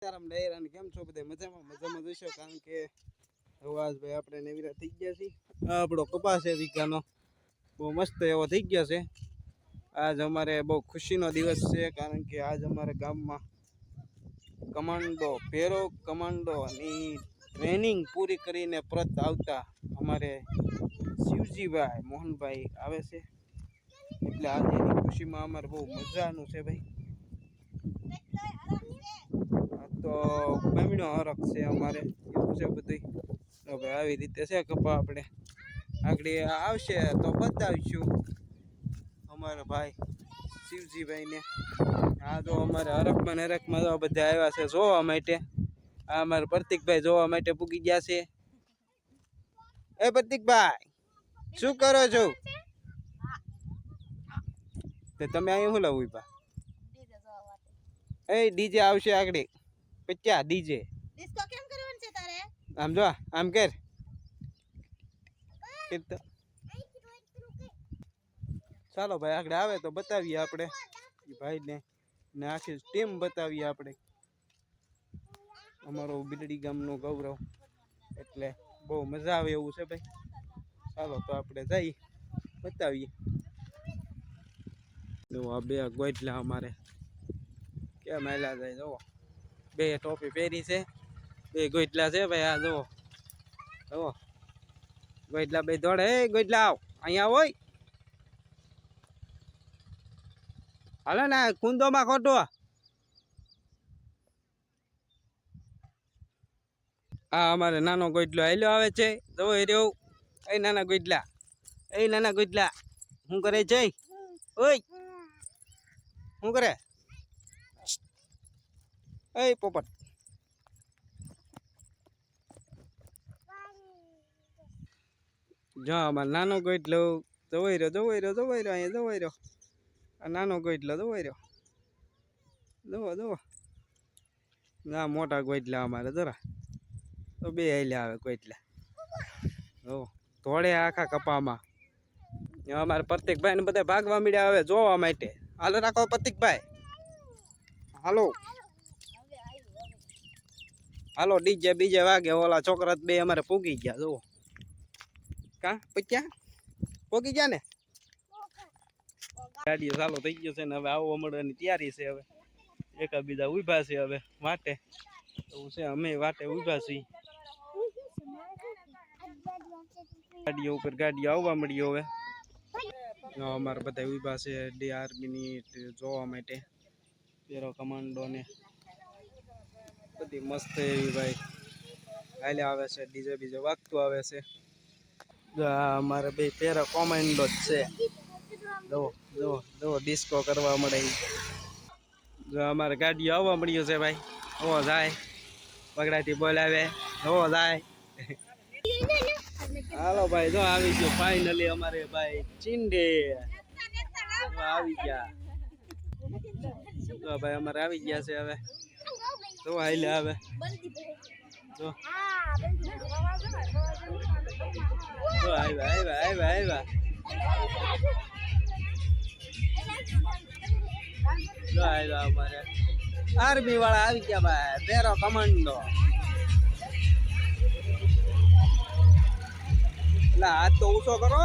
સીતારામ ડાયરા ને કેમ છો બધા મજામાં? મજામાં જોઈશો કારણ કે ભાઈ આપણે નેવીરા થઈ ગયા છીએ. આપણો કપાસ છે વીઘાનો બહુ મસ્ત એવો થઈ ગયો છે. આજ અમારે બહુ ખુશીનો દિવસ છે, કારણ કે આજ અમારે ગામમાં કમાન્ડો, ફેરો કમાન્ડોની ટ્રેનિંગ પૂરી કરીને પ્રત આવતા અમારે શિવજીભાઈ મોહનભાઈ આવે છે. એટલે આજે ખુશીમાં અમારે બહુ મજાનું છે ભાઈ. તો બમણો હરખ છે અમારે. એવું છે બધું ભાઈ આવી રીતે છે કપા આપણે. આગળ આવશે તો બતાવીશું. અમારા ભાઈ શિવજીભાઈને. આ તો અમારે હરખમાં ને હરખમાં તો બધા આવ્યા છે જોવા માટે. આ અમારા પ્રતિકભાઈ જોવા માટે પૂગી ગયા છે. એ પ્રતિકભાઈ શું કરો છો? તો તમે અહીંયા શું લાવું બા એ ડીજે આવશે આગળ. પચ્યા ડીજે. ડિસ્કો કેમ કરવાનું છે તારે? આમ જો આમ કર. ચાલો ભાઈ આગળ આવે તો બતાવીએ આપણે. ભાઈને ને આખી ટીમ બતાવીએ આપણે. અમારો બિલડી ગામનો ગૌરવ. એટલે બહુ મજા આવે એવું છે ભાઈ. ચાલો તો આપણે જઈએ બતાવીએ. જો આ બે ગોઈટલા અમારે. કેમ આયલા જાય જુઓ. બે ટોપી પહેરી છે. બે ગોઈટલા છે ભાઈ, આ જુઓ. જુઓ. ગોઈટલા બે દોડે. એ ગોઈટલા આવ. અહીંયા હોય હાલો ને કુંદોમાં ખોટો આ. અમારે નાનો ગોઈટલો આયલો આવે છે. જવો એ રહ્યો. એ નાના ગોઈટલા એ નાના ગોઈટલા શું કરે છે? ઓય. શું કરે? એ, પોપટ. જો અમારે નાનો ગોઈટલો જવાઈ રહ્યો જવાઈ રહ્યો જવાઈ રહ્યો, અહીંયા જવાઈ રહ્યો. આ નાનો ગોઈટલો જવાઈ રહ્યો. જવો જવો ના મોટા ગોઈટલા અમારે જરા તો બે હેલ્યા આવે ગોઈટલા જો ધોળે આખા કપામાં. અમારે પ્રતિકભાઈ ને બધા ભાગવા મળ્યા હવે, જોવા માટે. હાલો, રાખો પ્રતિકભાઈ. હાલો. હાલો, ડીજે બીજે વાગે, ઓલા છોકરા બે અમારે પૂગી ગયા, જુઓ. કા? પચ્યા? પૂગી ગયા ને? ગાડીઓ ચાલુ થઈ ગયો છે ને હવે આવવા અમળવાની તૈયારી છે હવે. એકા બીજા ઊભા છે હવે વાટે. એવું છે, અમે વાટે ઊભા છીએ. ગાડીઓ ઉપર ગાડીઓ આવવા મળી હવે. અમારે બધા ઊભા છે, ડી આર્મીની જોવા માટે. પેરો કમાન્ડો ને. બધી મસ્ત એવી ભાઈ. હાલે આવે છે ડીજે બીજે વાગતું આવે છે. અમારે બે પેરા કોમેન્ડો જ છે. જો જો જો ડિસ્કો કરવા મળે જો અમારે ગાડીઓ આવવા મળ્યું છે ભાઈ. હો જાય. પગડાથી બોલાવે. હો જાય. હાલો ભાઈ જો આવી ગયો ફાઇનલી અમારે ભાઈ ચીંડે. આવી ગયા ભાઈ અમારે આવી ગયા છે હવે. જો હાલે આવે. જો. ભાઈ આવ્યા આવ્યા આવ્યા આવ્યા. જો આવ્યા અમારે. આર્મી વાળા આવી ગયા ભાઈ તેરો કમાન્ડો. એટલે હાથ તો ઊંચો કરો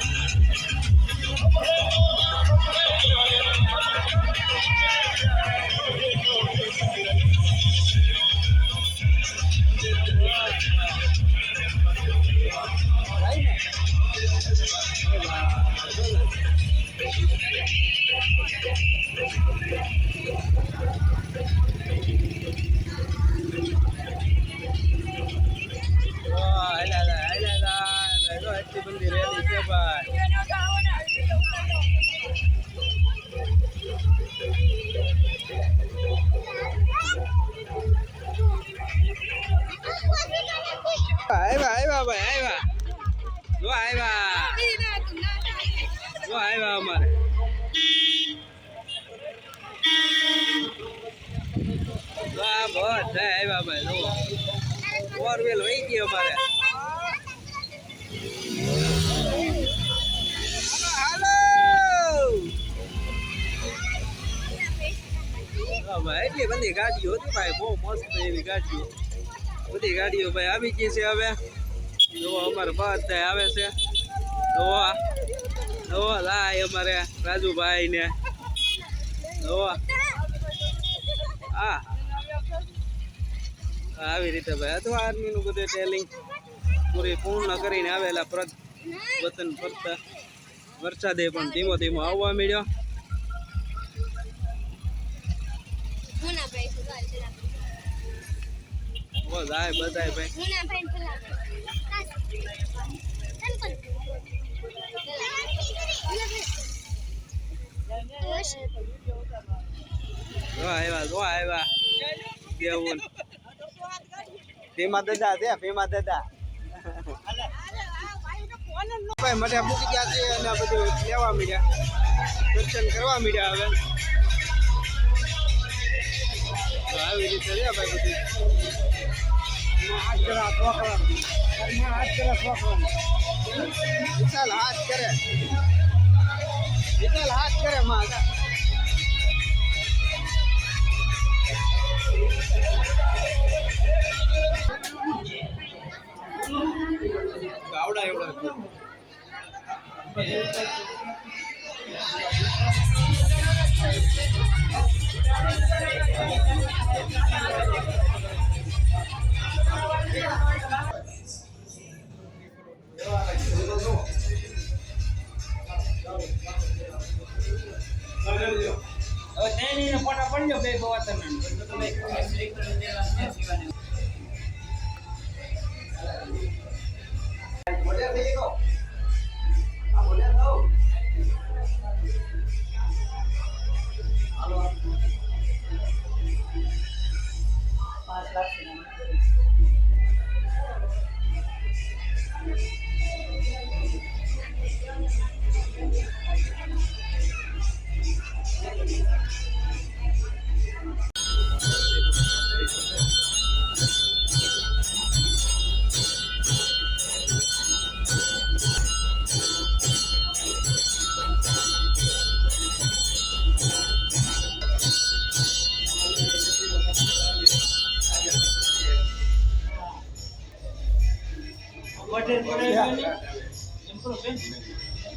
એટલી બધી ગાડીઓ હતી ભાઈ, બહુ મસ્ત એવી ગાડીઓ. બધી ગાડીઓ ભાઈ આવી ગઈ છે હવે. જો અમારે બધા આવે છે. જોવા. જોવા, લાય અમારે રાજુભાઈ ને જોવા. હા. આવી રીતે ભાઈ અથવા આર્મીનું બધું ટેલિંગ પૂરી પૂર્ણ કરીને આવેલા વતન ફરતા. વરસાદે પણ ધીમો ધીમો આવવા મળ્યો મુના ભાઈ ચલા બધાય ભાઈ. ચલા આવ્યા જો આવ્યા કેવું? ભીમા દાદા છે ભીમા દાદા. ભાઈ મને મૂકી ગયા છે અને બધું લેવા મળ્યા દર્શન કરવા મળ્યા હવે. તો આવી રીતે છે ભાઈ બધું વિશાલ હાથ કરે વિશાલ હાથ કરે માં ગાવડા એવડા লাগছে না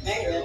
Não,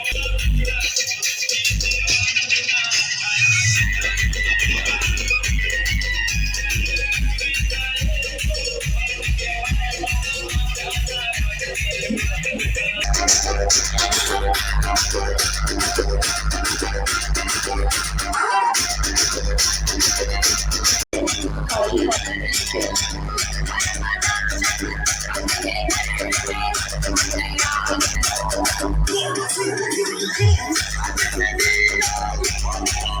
પરવાળા, મોટા પરવાળા આવેલા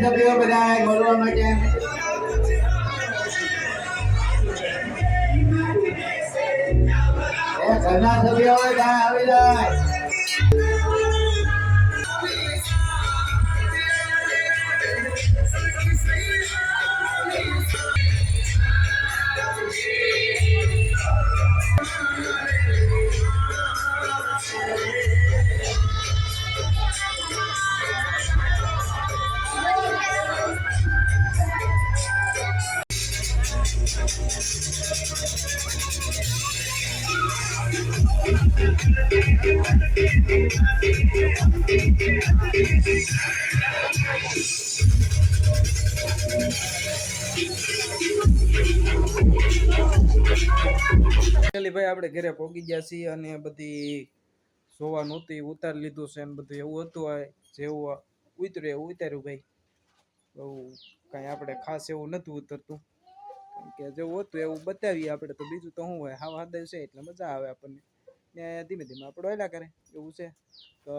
સભ્યો બધા બોલવા માટે. ઘરના સભ્યો આવી પેલી ભાઈ આપણે ઘરે પહોંચી ગયા છીએ અને બધી જોવા નહોતી એ ઉતારી લીધું છે ને બધું એવું હતું જેવું ઉતર્યું, એવું ઉતાર્યું ભાઈ. બહુ કાંઈ આપણે ખાસ એવું નહોતું ઉતરતું. કારણ કે જેવું હતું, એવું બતાવીએ આપણે તો. બીજું તો શું હોય હા હાદય છે, એટલે મજા આવે આપણને. ને ધીમે ધીમે આપણે ઓયલા કરે એવું છે. તો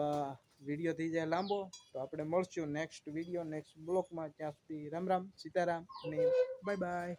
વીડિયો થઈ જાય લાંબો, તો આપણે મળશું નેક્સ્ટ વીડિયો, નેક્સ્ટ બ્લોગમાં ત્યાં સુધી રામ રામ, સીતારામ, અને બાય બાય.